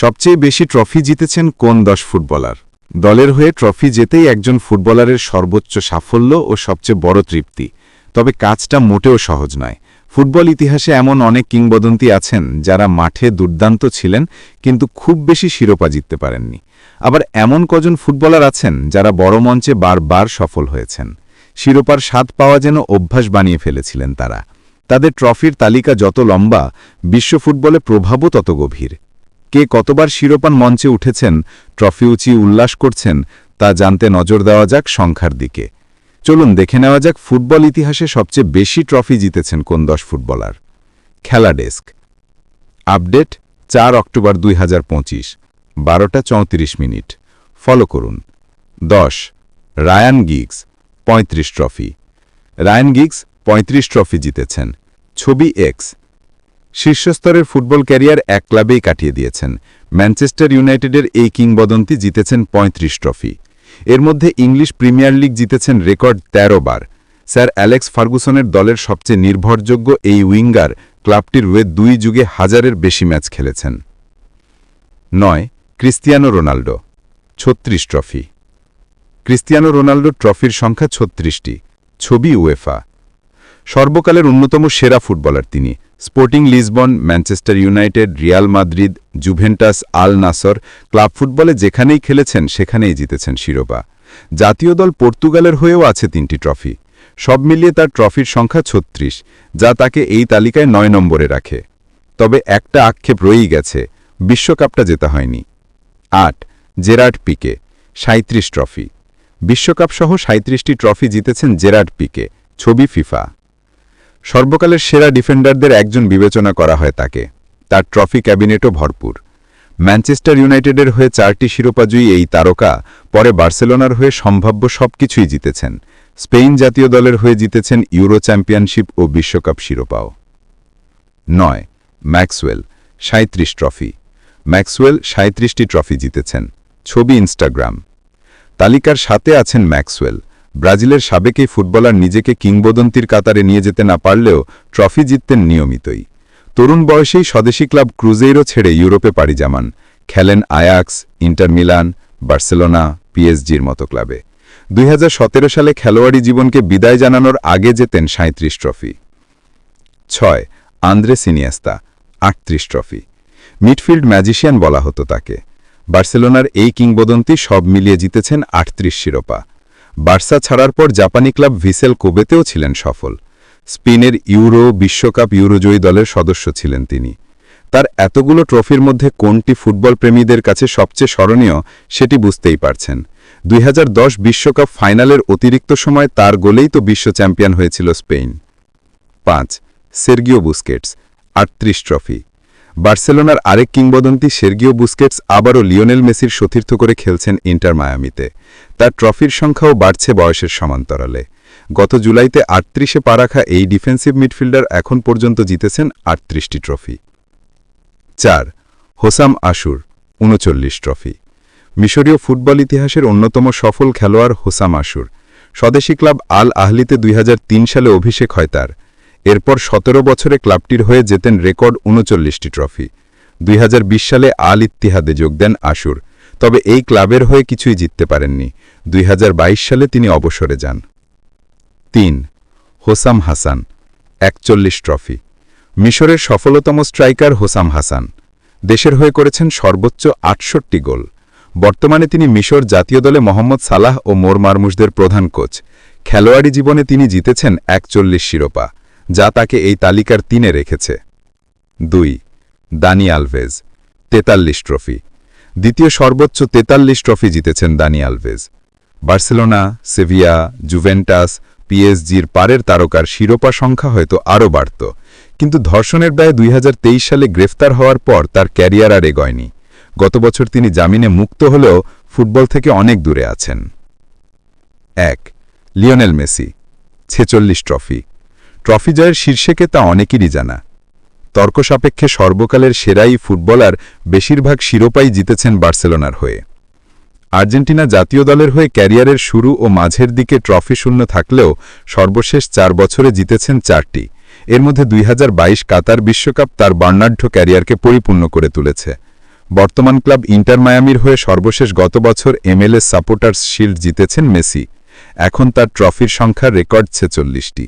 সবচেয়ে বেশি ট্রফি জিতেছেন কোন দশ ফুটবলার? দলের হয়ে ট্রফি জেতেই একজন ফুটবলারের সর্বোচ্চ সাফল্য ও সবচেয়ে বড় তৃপ্তি। তবে কাজটা মোটেও সহজ নয়। ফুটবল ইতিহাসে এমন অনেক কিংবদন্তি আছেন যারা মাঠে দুর্দান্ত ছিলেন কিন্তু খুব বেশি শিরোপা জিততে পারেননি। আবার এমন কজন ফুটবলার আছেন যারা বড় মঞ্চে বারবার সফল হয়েছেন। শিরোপার স্বাদ পাওয়া যেন অভ্যাস বানিয়ে ফেলেছিলেন তারা। তাদের ট্রফির তালিকা যত লম্বা, বিশ্ব ফুটবলে প্রভাবও তত গভীর। কে কতবার শিরোপান মঞ্চে উঠেছেন, ট্রফি উঁচি উল্লাস করছেন, তা জানতে নজর দেওয়া যাক সংখ্যার দিকে। চলুন দেখে নেওয়া যাক ফুটবল ইতিহাসে সবচেয়ে বেশি ট্রফি জিতেছেন কোন দশ ফুটবলার। খেলা ডেস্ক। আপডেট, চার অক্টোবর দুই হাজার পঁচিশ, বারোটা চৌত্রিশ মিনিট। ফলো করুন। দশ, রায়ান গিগস, পঁয়ত্রিশ ট্রফি। রায়ান গিগস পঁয়ত্রিশ ট্রফি জিতেছেন। ছবি এক্স। শীর্ষস্তরের ফুটবল ক্যারিয়ার এক ক্লাবেই কাটিয়ে দিয়েছেন। ম্যানচেস্টার ইউনাইটেডের এই কিংবদন্তি জিতেছেন ৩৫ ট্রফি। এর মধ্যে ইংলিশ প্রিমিয়ার লিগ জিতেছেন রেকর্ড ১৩ বার। স্যার অ্যালেক্স ফার্গুসনের দলের সবচেয়ে নির্ভরযোগ্য এই উইঙ্গার ক্লাবটির ওয়ে দুই যুগে হাজারের বেশি ম্যাচ খেলেছেন। নয়, ক্রিস্তিয়ানো রোনাল্ডো, ছত্রিশ ট্রফি। ক্রিস্তিয়ানো রোনাল্ডো ট্রফির সংখ্যা ছত্রিশটি, ছবি উয়েফা। সর্বকালের অন্যতম সেরা ফুটবলার তিনি। Sporting Lisbon, Manchester United, Real Madrid, Juventus, Al Nassr club ফুটবলে যেখানেই খেলেছেন, সেখানেই জিতেছেন শিরোপা। জাতীয় দল পর্তুগালের হয়েও আছে তিনটি ট্রফি। সব মিলিয়ে তার ট্রফির সংখ্যা ছত্রিশ, যা তাকে এই তালিকায় নয় নম্বরে রাখে। তবে একটা আক্ষেপ রয়েই গেছে, বিশ্বকাপটা জেতা হয়নি। আট, জেরার্ড পিকে সাঁত্রিশ ট্রফি। বিশ্বকাপসহ সাঁত্রিশটি ট্রফি জিতেছেন জেরার্ড পিকে, ছবি ফিফা। সর্বকালের সেরা ডিফেন্ডারদের একজন বিবেচনা করা হয় তাকে। তার ট্রফি ক্যাবিনেটও ভরপুর। ম্যানচেস্টার ইউনাইটেডের হয়ে চারটি শিরোপাজয়ী এই তারকা পরে বার্সেলোনার হয়ে সম্ভাব্য সবকিছুই জিতেছেন। স্পেন জাতীয় দলের হয়ে জিতেছেন ইউরো চ্যাম্পিয়নশিপ ও বিশ্বকাপ শিরোপাও। নয়, ম্যাক্সওয়েল সাঁত্রিশ ট্রফি। ম্যাক্সওয়েল সাঁত্রিশটি ট্রফি জিতেছেন। ছবি ইনস্টাগ্রাম। তালিকার সাথে আছেন ম্যাক্সওয়েল। ব্রাজিলের সাবেক এই ফুটবলার নিজেকে কিংবদন্তির কাতারে নিয়ে যেতে না পারলেও ট্রফি জিততেন নিয়মিতই। তরুণ বয়সেই স্বদেশী ক্লাব ক্রুজেইরও ছেড়ে ইউরোপে পাড়ি জামান। খেলেন আয়াক্স, ইন্টার মিলান, বার্সেলোনা, পিএসজির মতো ক্লাবে। দুই হাজার সতেরো সালে খেলোয়াড়ি জীবনকে বিদায় জানানোর আগে যেতেন সাঁত্রিশ ট্রফি। ছয় আন্দ্রে সিনিয়াস্তা আটত্রিশ ট্রফি। মিডফিল্ড ম্যাজিশিয়ান বলা হতো তাকে। বার্সেলোনার এই কিংবদন্তি সব মিলিয়ে জিতেছেন আটত্রিশ শিরোপা। বার্সা ছাড়ার পর জাপানি ক্লাব ভিসেল কোবেতেও ছিলেন সফল। স্পেনের ইউরো, বিশ্বকাপ, ইউরোজয়ী দলের সদস্য ছিলেন তিনি। তার এতগুলো ট্রফির মধ্যে কোনটি ফুটবল প্রেমীদের কাছে সবচেয়ে স্মরণীয় সেটি বুঝতেই পারছেন। দুই বিশ্বকাপ ফাইনালের অতিরিক্ত সময় তার গোলেই তো বিশ্ব চ্যাম্পিয়ন হয়েছিল স্পেন। পাঁচ, সের্গিও বুস্কেটস, আটত্রিশ ট্রফি। বার্সেলোনার আরেক কিংবদন্তি সের্গিও বুস্কেটস আবারও লিওনেল মেসির সতীর্থ করে খেলছেন ইন্টার মায়ামিতে। তার ট্রফির সংখ্যাও বাড়ছে বয়সের সমান্তরালে। গত জুলাইতে আটত্রিশে পা রাখা এই ডিফেন্সিভ মিডফিল্ডার এখন পর্যন্ত জিতেছেন আটত্রিশটি ট্রফি। চার, হোসাম আশুর, উনচল্লিশ ট্রফি। মিশরীয় ফুটবল ইতিহাসের অন্যতম সফল খেলোয়াড় হোসাম আশুর। স্বদেশী ক্লাব আল আহলিতে দুই হাজার তিন সালে অভিষেক হয় তার। এরপর সতেরো বছরে ক্লাবটির হয়ে যেতেন রেকর্ড উনচল্লিশটি ট্রফি। দুই হাজার বিশ সালে আল ইত্তিহাদে যোগ দেন আশুর। তবে এই ক্লাবের হয়ে কিছুই জিততে পারেননি। দুই হাজার বাইশ সালে তিনি অবসরে যান। তিন, হোসাম হাসান, একচল্লিশ ট্রফি। মিশরের সফলতম স্ট্রাইকার হোসাম হাসান। দেশের হয়ে করেছেন সর্বোচ্চ আটষট্টি গোল। বর্তমানে তিনি মিশর জাতীয় দলে মোহাম্মদ সালাহ ও মোর মারমুশদের প্রধান কোচ। খেলোয়াড়ি জীবনে তিনি জিতেছেন একচল্লিশ শিরোপা। যা তাকে এই তালিকার তিনে রেখেছে। দুই, দানি আলভেজ, তেতাল্লিশ ট্রফি। দ্বিতীয় সর্বোচ্চ তেতাল্লিশ ট্রফি জিতেছেন Dani Alves. Barcelona, Sevilla, Juventus, পিএসজির পারের তারকার শিরোপা সংখ্যা হয়তো আরও বাড়ত, কিন্তু ধর্ষণের ব্যয় দুই হাজার তেইশ সালে গ্রেফতার হওয়ার পর তার ক্যারিয়ার আর এগয়নি। গত বছর তিনি জামিনে মুক্ত হলেও ফুটবল থেকে অনেক দূরে আছেন। এক, লিওনেল মেসি, ছেচল্লিশ ট্রফি। ট্রফি জয়ের শীর্ষেকে তা অনেকেরই জানা। তর্ক সাপেক্ষে সর্বকালের সেরাই ফুটবলার বেশিরভাগ শিরোপাই জিতেছেন বার্সেলোনার হয়ে। আর্জেন্টিনা জাতীয় দলের হয়ে ক্যারিয়ারের শুরু ও মাঝের দিকে ট্রফি শূন্য থাকলেও সর্বশেষ চার বছরে জিতেছেন চারটি। এর মধ্যে দুই হাজার বাইশ কাতার বিশ্বকাপ তার বর্ণাঢ্য ক্যারিয়ারকে পরিপূর্ণ করে তুলেছে। বর্তমান ক্লাব ইন্টার মায়ামির হয়ে সর্বশেষ গত বছর এমএলএ সাপোর্টার্স শিল্ড জিতেছেন মেসি। এখন তার ট্রফির সংখ্যা রেকর্ড ছেচল্লিশটি।